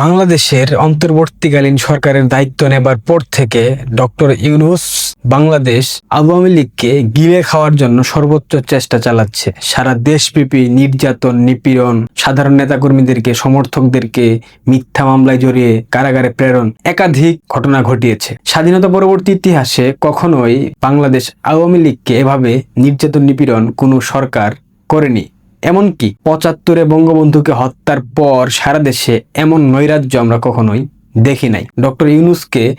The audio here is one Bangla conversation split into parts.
বাংলাদেশের অন্তর্বর্তীকালীন সরকারের দায়িত্ব নেবার পর থেকে ডক্টর ইউনুস বাংলাদেশ আওয়ামী লীগকে গিলে খাওয়ার জন্য সর্বোচ্চ চেষ্টা চালাচ্ছে। সারা দেশব্যাপী নির্যাতন, নিপীড়ন, সাধারণ নেতাকর্মীদেরকে, সমর্থকদেরকে মিথ্যা মামলায় জড়িয়ে কারাগারে প্রেরণ একাধিক ঘটনা ঘটিয়েছে। স্বাধীনতা পরবর্তী ইতিহাসে কখনোই বাংলাদেশ আওয়ামী লীগকে এভাবে নির্যাতন, নিপীড়ন কোনো সরকার করেনি। এমনকি পঁচাত্তরে বঙ্গবন্ধুকে হত্যার পর সারা দেশে এমন নৈরাজ্য আমরা কখনোই দেখি নাই। ডক্টর ইউনুসকে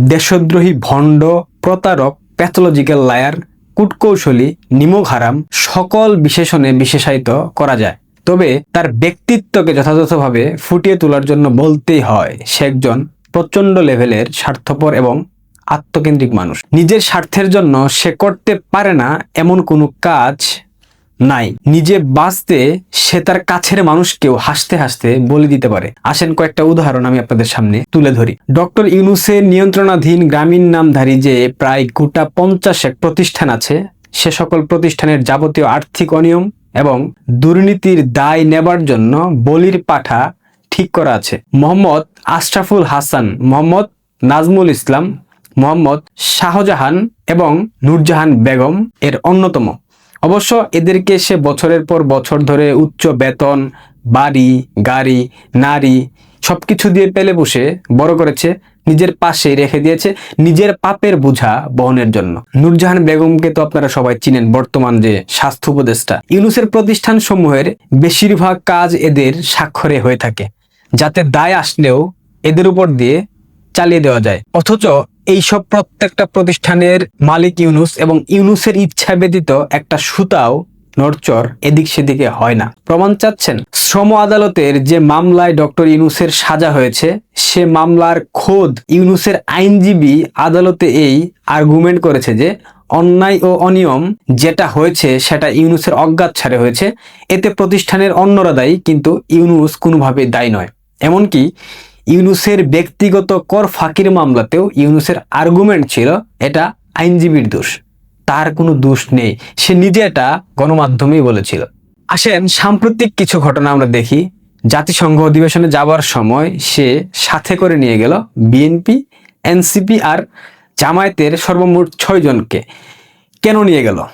দেশদ্রোহী ভণ্ড, প্রতারক, প্যাথোলজিক্যাল লায়ার, কূটকৌশলী নিমক হারাম সকল বিশেষণে বিশেষায়িত করা যায়। তবে তার ব্যক্তিত্বকে যথাযথভাবে ফুটিয়ে তোলার জন্য বলতেই হয়, সে একজন প্রচণ্ড লেভেলের স্বার্থপর এবং আত্মকেন্দ্রিক মানুষ। নিজের স্বার্থের জন্য সে করতে পারে না এমন কোনো কাজ নাই। নিজে বাঁচতে সে তার কাছের মানুষকেও হাসতে হাসতে বলে দিতে পারে। আসেন কয়েকটা উদাহরণ আমি আপনাদের সামনে তুলে ধরি। ডক্টর ইউনুসের নিয়ন্ত্রণাধীন গ্রামীণ নামধারী যে প্রায় গোটা পঞ্চাশেক প্রতিষ্ঠান আছে, সে সকল প্রতিষ্ঠানের যাবতীয় আর্থিক অনিয়ম এবং দুর্নীতির দায় নেবার জন্য বলির পাঠা ঠিক করা আছে। মোহাম্মদ আশরাফুল হাসান, মোহাম্মদ নাজমুল ইসলাম, মোহাম্মদ শাহজাহান এবং নূরজাহান বেগম এর অন্যতম। অবশ্য এদেরকে সে বছরের পর বছর ধরে উচ্চ বেতন, বাড়ি, গাড়ি, নারী সব কিছু দিয়ে পেলে বসে বড় করেছে, নিজের পাশে রেখে দিয়েছে নিজের পাপের বোঝা বহনের জন্য। নূরজাহান বেগমকে তো আপনারা সবাই চিনেন বর্তমান যে স্বাস্থ্য উপদেষ্টা। ইউনুসের প্রতিষ্ঠান সমূহের বেশিরভাগ কাজ এদের স্বাক্ষরে হয়ে থাকে, যাতে দায় আসলেও এদের উপর দিয়ে চালিয়ে দেওয়া যায়। অথচ এইসব প্রত্যেকটা প্রতিষ্ঠানের মালিক ইউনুস এবং ইউনুসের ইচ্ছা ব্যতীত একটা সুতাও নড়চর এদিক সেদিকে হয় না। প্রমাণ চাচ্ছেন, শ্রম আদালতের যে মামলায় ডক্টর ইউনুসের সাজা হয়েছে, সে মামলার খোদ ইউনুসের আইনজীবী আদালতে এই আর্গুমেন্ট করেছে যে, অন্যায় ও অনিয়ম যেটা হয়েছে সেটা ইউনুসের অজ্ঞাত ছাড়ে হয়েছে, এতে প্রতিষ্ঠানের অন্যরা দায়ী, কিন্তু ইউনুস কোনোভাবে দায়ী নয়। এমনকি ইউনুসের ব্যক্তিগত কর ফাঁকির মামলাতেও ইউনুসের আর্গুমেন্ট ছিল, এটা আইনজীবীর দোষ। তার কোনো দোষ নেই। সে নিজে এটা গণমাধ্যমেই বলেছিল। আসেন, সাম্প্রতিক কিছু ঘটনা আমরা দেখি। জাতিসংঘ অধিবেশনে যাবার সময় সে সাথে করে নিয়ে গেল বিএনপি এনসিপি আর জামায়াতের সর্বমোট ছয় জনকে। কেন নিয়ে গেল?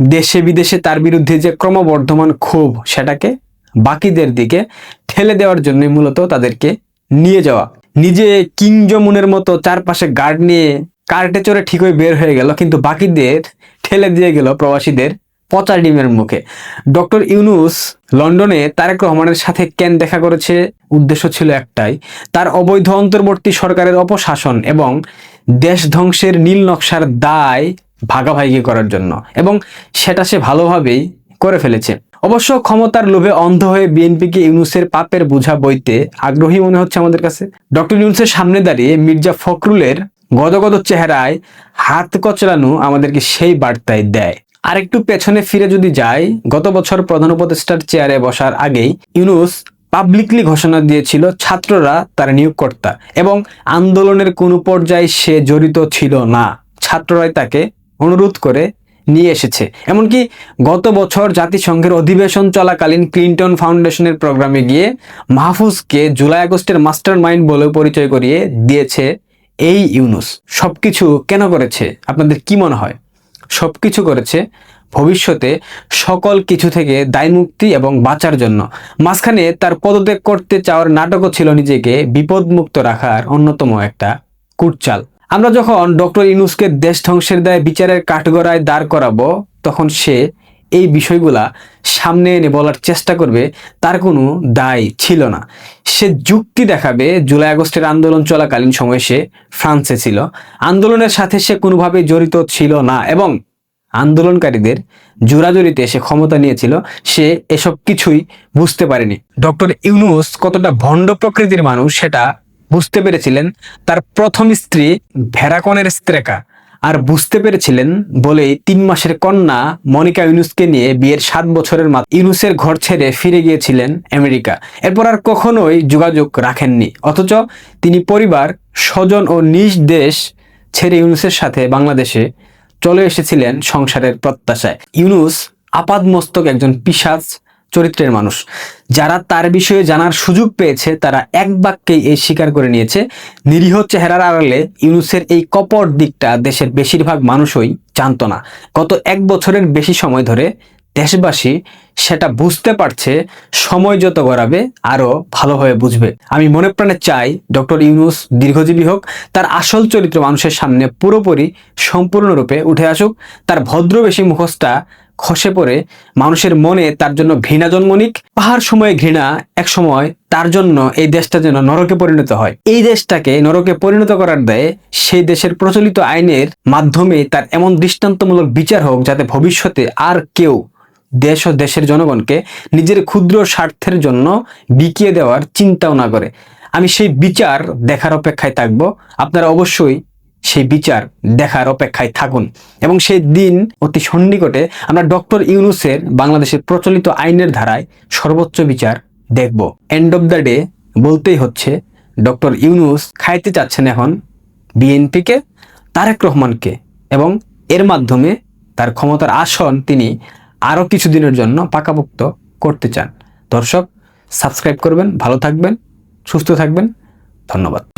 দেশে বিদেশে তার বিরুদ্ধে যে ক্রমবর্ধমান ক্ষোভ, সেটাকে বাকিদের দিকে ঠেলে দেওয়ার জন্যই মূলত তাদেরকে নিয়ে যাওয়া। নিজে কিং জমুনের মতো চারপাশে গার্ড নিয়ে কার্টে চড়ে ঠিকই বের হয়ে গেল, কিন্তু বাকিদের ঠেলে দিয়ে গেল প্রবাসীদের পচা ডিমের মুখে। ডক্টর ইউনুস লন্ডনে তারেক রহমানের সাথে কেন দেখা করেছে? উদ্দেশ্য ছিল একটাই, তার অবৈধ অন্তর্বর্তী সরকারের অপশাসন এবং দেশ ধ্বংসের নীল নকশার দায় ভাগাভাগি করার জন্য, এবং সেটা সে ভালোভাবেই করে ফেলেছে। অবশ্য ক্ষমতার লোভে অন্ধ হয়ে বিএনপিকে ইউনুসের পাপের বোঝা বইতে আগ্রহী মনে হচ্ছে আমাদের কাছে। ডক্টর ইউনুসের সামনে দাঁড়িয়ে মির্জা ফখরুলের গদগদ চেহারায় হাত কচলানো আমাদেরকে সেই বার্তায় দেয়। আর একটু পেছনে ফিরে যদি যাই, গত বছর প্রধান উপদেষ্টার চেয়ারে বসার আগেই ইউনুস পাবলিকলি ঘোষণা দিয়েছিল ছাত্ররা তার নিয়োগকর্তা এবং আন্দোলনের কোনো পর্যায়ে সে জড়িত ছিল না। ছাত্ররাই তাকে অনুরোধ করে নিয়ে এসেছে। এমনকি গত বছর জাতিসংঘের অধিবেশন চলাকালীন ক্লিন্টন ফাউন্ডেশনের প্রোগ্রামে গিয়ে মাহফুজকে জুলাই আগস্টের মাস্টার মাইন্ড বলে পরিচয় করিয়ে দিয়েছে এই ইউনুস। সবকিছু কেন করেছে? আপনাদের কি মনে হয়? সব কিছু করেছে ভবিষ্যতে সকল কিছু থেকে দায়মুক্তি এবং বাঁচার জন্য। মাঝখানে তার পদত্যাগ করতে চাওয়ার নাটকও ছিল নিজেকে বিপদমুক্ত রাখার অন্যতম একটা কুটচাল। আমরা যখন ডক্টর ইউনুসকে দেশ ধ্বংসের দায় বিচারের কাঠগড়ায় দাঁড় করাবো, তখন সে এই বিষয়গুলা সামনে এনে বলার চেষ্টা করবে, তার কোনো দায় ছিল না। সে যুক্তি দেখাবে, জুলাই আগস্টের আন্দোলন চলাকালীন সময়ে সে ফ্রান্সে ছিল। আন্দোলনের সাথে সে কোনোভাবে জড়িত ছিল না এবং আন্দোলনকারীদের জোরাজুরিতে সে ক্ষমতা নিয়েছিল, সে এসব কিছুই বুঝতে পারেনি। ডক্টর ইউনুস কতটা ভণ্ড প্রকৃতির মানুষ সেটা বুঝতে পেরেছিলেন, তার প্রথম স্ত্রী ভেরাকনের স্ত্রেকা। আর বুঝতে পেরেছিলেন বলেই তিন মাসের কন্যা মনিকা ইউনুসকে নিয়ে বিয়ের সাত বছরের মাথা ইউনুসের ঘর ছেড়ে ফিরে গিয়েছিলেন আমেরিকা। এরপর আর কখনোই যোগাযোগ রাখেননি। অথচ তিনি পরিবার, স্বজন ও নিজ দেশ ছেড়ে ইউনুসের সাথে বাংলাদেশে চলে এসেছিলেন সংসারের প্রত্যাশায়। ইউনুস আপাদমস্তক একজন পিসাজ চরিত্রের মানুষ। যারা তার বিষয়ে জানার সুযোগ পেয়েছে, তারা এক বাক্যেই এই স্বীকার করে নিয়েছে, নিরীহ চেহারার আড়ালে ইউনুসের এই কপট দিকটা দেশের বেশিরভাগ মানুষই জানত না। গত এক বছরের বেশি সময় ধরে দেশবাসী সেটা বুঝতে পারছে, সময় যত গড়াবে, আরও ভালোভাবে বুঝবে। আমি মনে প্রাণে চাই ডক্টর ইউনুস দীর্ঘজীবী হোক, তার আসল চরিত্র মানুষের সামনে পুরোপুরি সম্পূর্ণরূপে উঠে আসুক, তার ভদ্রবেশী মুখোশটা খসে পড়ে, মানুষের মনে তার জন্য ঘৃণা জন্ম নিক। পাহাড় সময়ে ঘৃণা এক সময় তার জন্য এই দেশটা যেন নরকে পরিণত হয়। এই দেশটাকে নরকে পরিণত করার দেয় সেই দেশের প্রচলিত আইনের মাধ্যমে তার এমন দৃষ্টান্তমূলক বিচার হোক যাতে ভবিষ্যতে আর কেউ দেশ ও দেশের জনগণকে নিজের ক্ষুদ্র স্বার্থের জন্য বিকিয়ে দেওয়ার চিন্তাও না করে। আমি সেই বিচার দেখার অপেক্ষায় থাকব। আপনারা অবশ্যই সেই বিচার দেখার অপেক্ষায় থাকুন। এবং সেই দিন অতি সন্নিকটে আমরা ডক্টর ইউনুসের বাংলাদেশের প্রচলিত আইনের ধারায় সর্বোচ্চ বিচার দেখব। এন্ড অব দ্য ডে বলতেই হচ্ছে, ডক্টর ইউনুস খাইতে চাচ্ছেন এখন বিএনপিকে, তারেক রহমানকে এবং এর মাধ্যমে তার ক্ষমতার আসন তিনি আরও কিছুদিনের জন্য পাকাপোক্ত করতে চান। দর্শক, সাবস্ক্রাইব করবেন, ভালো থাকবেন, সুস্থ থাকবেন। ধন্যবাদ।